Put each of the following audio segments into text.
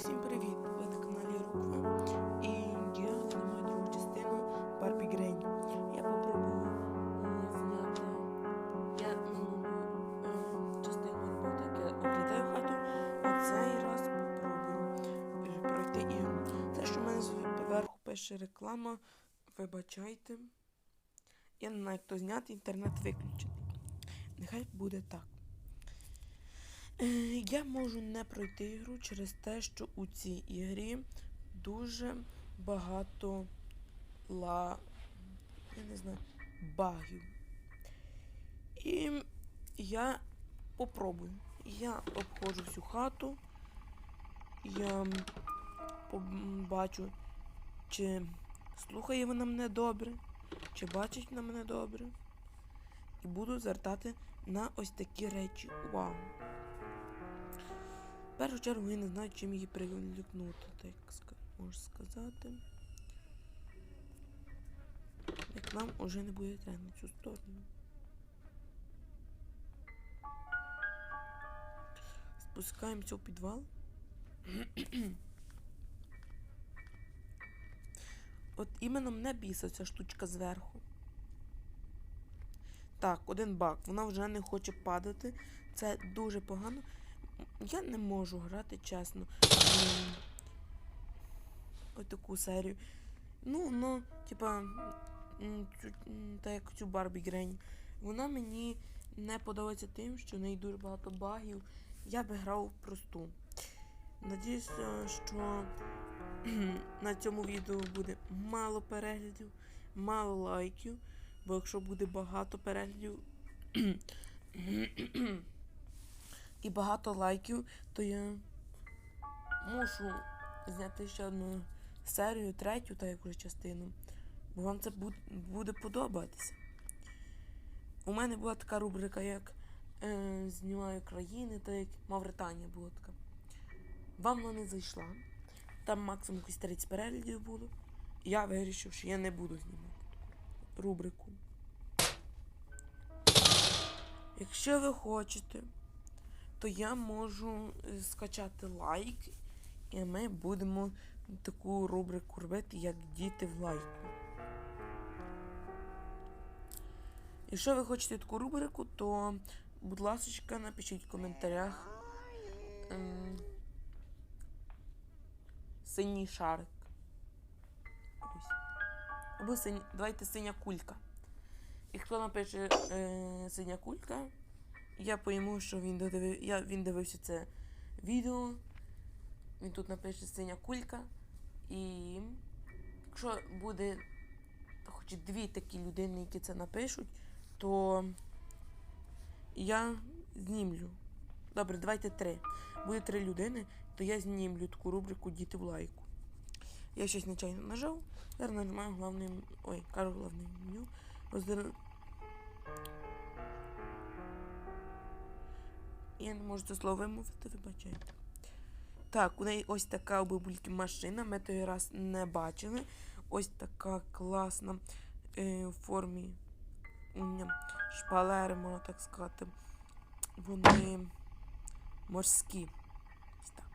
Всім привіт! Ви на каналі Руква. І я знімаю другу частину Барбі Грейн. Я попробую е, зняти. Я минулу е, частину робив так, я оглядаю хату, а цей раз попробую пройти ігру. Те, що в мене зверху пише реклама, вибачайте. Я не знаю, хто зняти, інтернет виключений. Нехай буде так. Я можу не пройти ігру через те, що у цій ігрі дуже багато ла. Я не знаю, багів. І я попробую. Я обходжу всю хату. Я побачу, чи слухає вона мене добре, чи бачить вона мене добре. І буду звертати на ось такі речі. Увагу. Першу чергу я не знаю, чим її привлікнути, так можу сказати. Як нам уже не буде треба на цю сторону. Спускаємося у підвал. От іменно мене бісить ця штучка зверху. Так, один бак. Вона вже не хоче падати. Це дуже погано. Я не можу грати чесно. м, Ось таку серію. Ну, ну, типа, м, цю, м, та як цю Барбі Грень. Вона мені не подобається тим, що в неї дуже багато багів. Я би грав в просту. Надіюся, що на цьому відео буде мало переглядів, мало лайків. Бо якщо буде багато переглядів і багато лайків, то я мушу зняти ще одну серію, третю, та яку частину. Бо вам це буде подобатися. У мене була така рубрика, як е, знімаю країни, та як Мавританія була така. Вам вона не зайшла. Там максимум якісь 30 переглядів було. І я вирішив, що я не буду знімати рубрику. Якщо ви хочете, то я можу е, скачати лайк, і ми будемо таку рубрику робити, як діти в лайку. Якщо ви хочете таку рубрику, то, будь ласка, напишіть в коментарях ем, синій шарик. Або синя, давайте синя кулька. І хто напише е, синя кулька, я пойму, що він додивив, я, він дивився це відео. Він тут напише синя кулька. І якщо буде хоч дві такі людини, які це напишуть, то я знімлю. Добре, давайте три. Буде три людини, то я знімлю таку рубрику Діти в лайку. Я щось нечайно нажав. Зараз нажимаю головне. Ой, кажу головне меню. Роздер... Я не можу це слово вимовити, вибачайте. Так, у неї ось така бабульки машина. Ми той раз не бачили. Ось така класна е, в формі шпалери, можна так сказати. Вони морські. Так.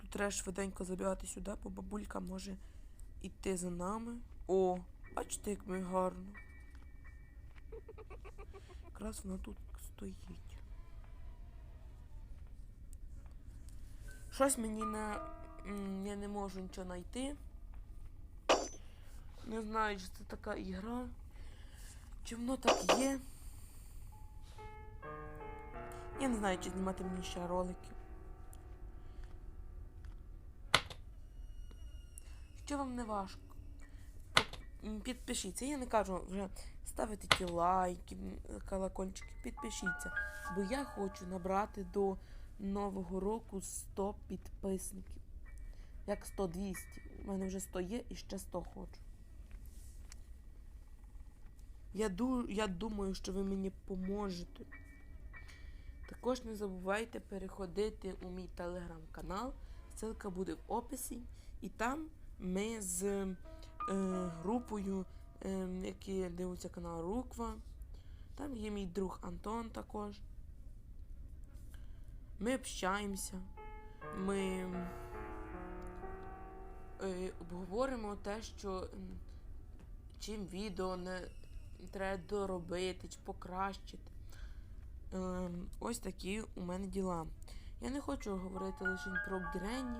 Тут треба швиденько забігати сюди, бо бабулька може йти за нами. О, бачите, як ми гарно. Якраз вона тут стоїть. Щось мені на. Я не можу нічого знайти. Не знаю, чи це така ігра. Чи воно так є. Я не знаю, чи знімати мені ще ролики. Що вам не важко? Підпишіться. Я не кажу вже ставити ті лайки, колокольчики, підпишіться. Бо я хочу набрати до Нового року 100 підписників. Як 100-200. У мене вже 100 є і ще 100 хочу. Я, ду... я думаю, що ви мені поможете. Також не забувайте переходити у мій телеграм-канал. Ссылка буде в описі. І там ми з групою, е, які дивляться канал Руква. Там є мій друг Антон також. Ми общаємося. Ми е, обговоримо те, що чим відео не треба доробити чи покращити. Ось такі у мене діла. Я не хочу говорити лише про Гренні,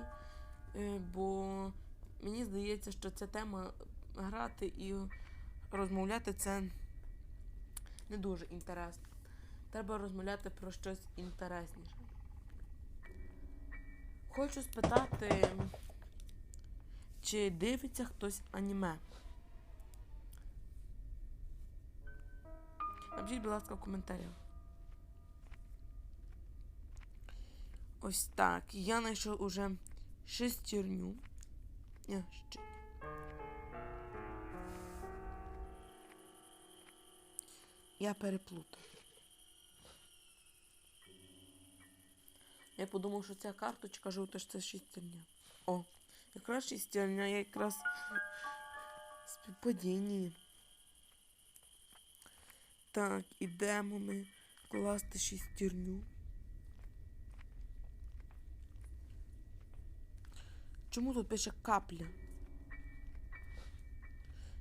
е, бо мені здається, що ця тема грати і розмовляти це не дуже інтересно. Треба розмовляти про щось інтересніше. Хочу спитати, чи дивиться хтось аніме. Напишіть, будь ласка, в коментарях. Ось так. Я знайшов уже шестерню. Ще. Я переплутав. Я подумав, що ця карточка жовта, що це шестерня. О, якраз шестерня, я якраз співпадіння. Так, ідемо ми класти шестерню. Чому тут пише капля?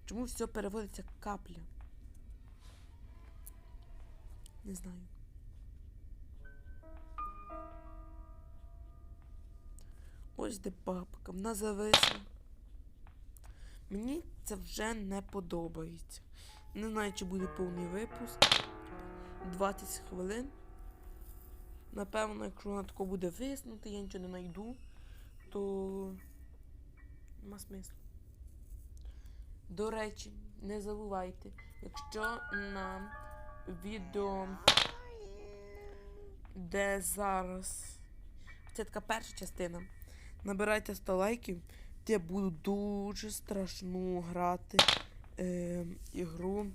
Чому все переводиться капля? Не знаю. Ось де бабка, вона зависла. Мені це вже не подобається. Не знаю, чи буде повний випуск. 20 хвилин. Напевно, якщо вона тако буде виснути, я нічого не знайду, то нема смислу. До речі, не забувайте, якщо на відео, де зараз це така перша частина, набирайте 100 лайків, я буду дуже страшну грати е, ігру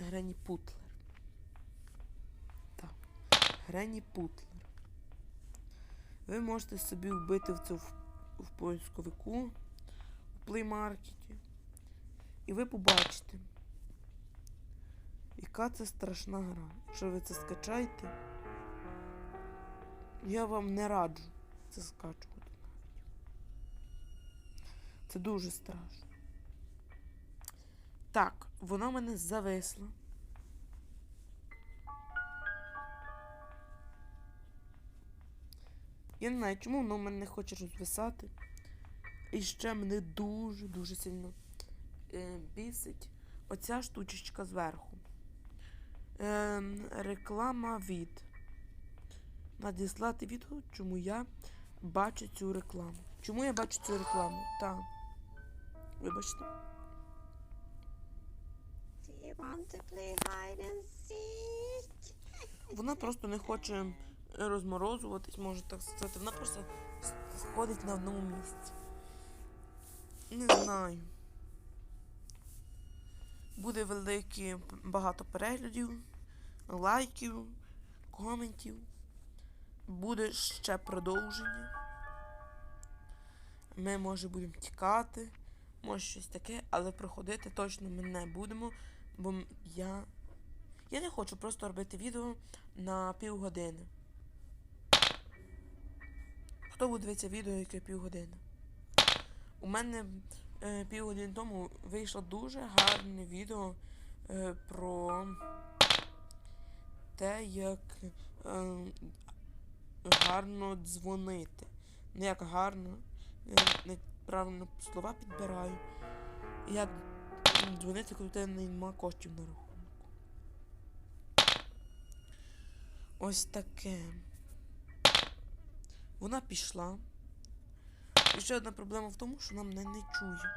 Грені Путлер. Так. Грені Путлер. Ви можете собі вбити в цю в, в поисковику, в плеймаркеті. І ви побачите, яка це страшна гра. Якщо ви це скачаєте, я вам не раджу це скачувати навіть. Це дуже страшно. Так, вона в мене зависла. Я не знаю, чому воно мене не хоче розвисати. І ще мене дуже-дуже сильно е, бісить оця штучечка зверху. Е, реклама від. Надіслати відео, чому я бачу цю рекламу. Чому я бачу цю рекламу? Так. Вибачте. Do you want to play hide and seek? Вона просто не хоче розморозуватись, може так сказати. Вона просто сходить на одному місці. Не знаю. Буде великі багато переглядів, лайків, коментів. Буде ще продовження. Ми, може, будемо тікати, може щось таке, але проходити точно ми не будемо, бо я. Я не хочу просто робити відео на півгодини. Хто буде дивитися відео, яке півгодини? У мене е, півгодини тому вийшло дуже гарне відео е, про те, як е, гарно дзвонити. Не як гарно, е, неправильно слова підбираю. Як дзвонити, коли тебе нема коштів на рахунку. Ось таке. Вона пішла. І ще одна проблема в тому, що вона мене не чує.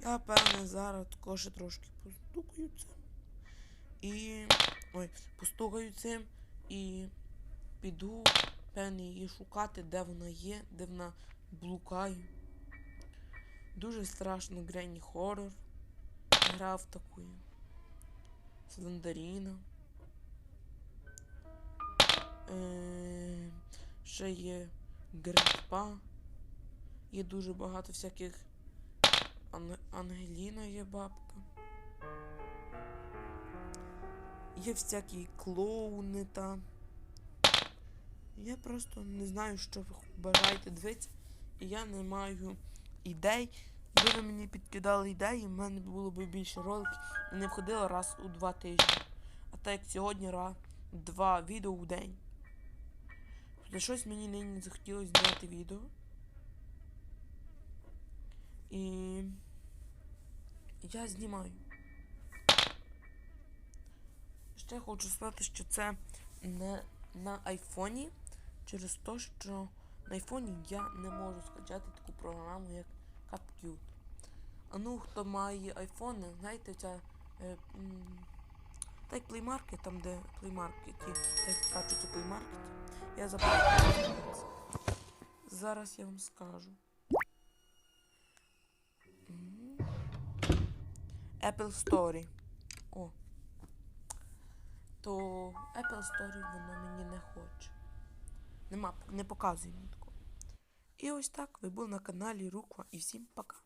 Я, певне, зараз також трошки постукаю цим. І. Ой, постукаю цим і піду, певне, її шукати, де вона є, де вона блукає. Дуже страшно Гренні хоррор. Грав таку. Слендеріна. Ще є Грипа. Є дуже багато всяких. Ан- Ангеліна є бабка. є всякі клоуни та. Я просто не знаю, що ви бажаєте дивитися. І я не маю ідей. Якби ви мені підкидали ідеї, в мене було б більше роликів і не входило раз у два тижні. А так як сьогодні ра два відео в день. Тобто щось мені нині захотілося зняти відео. І я знімаю. Ще хочу сказати, що це не на айфоні, через те, що на айфоні я не можу скачати таку програму, як CapCute. А ну, хто має айфони, знаєте, ця. Е, та Play Market, там де Play Market, так як скачується Play Market, я забув. Зараз я вам скажу. Apple Story. О. То Apple Story воно мені не хоче. Нема, не показує мені такого. І ось так ви були на каналі Руква і всім пока.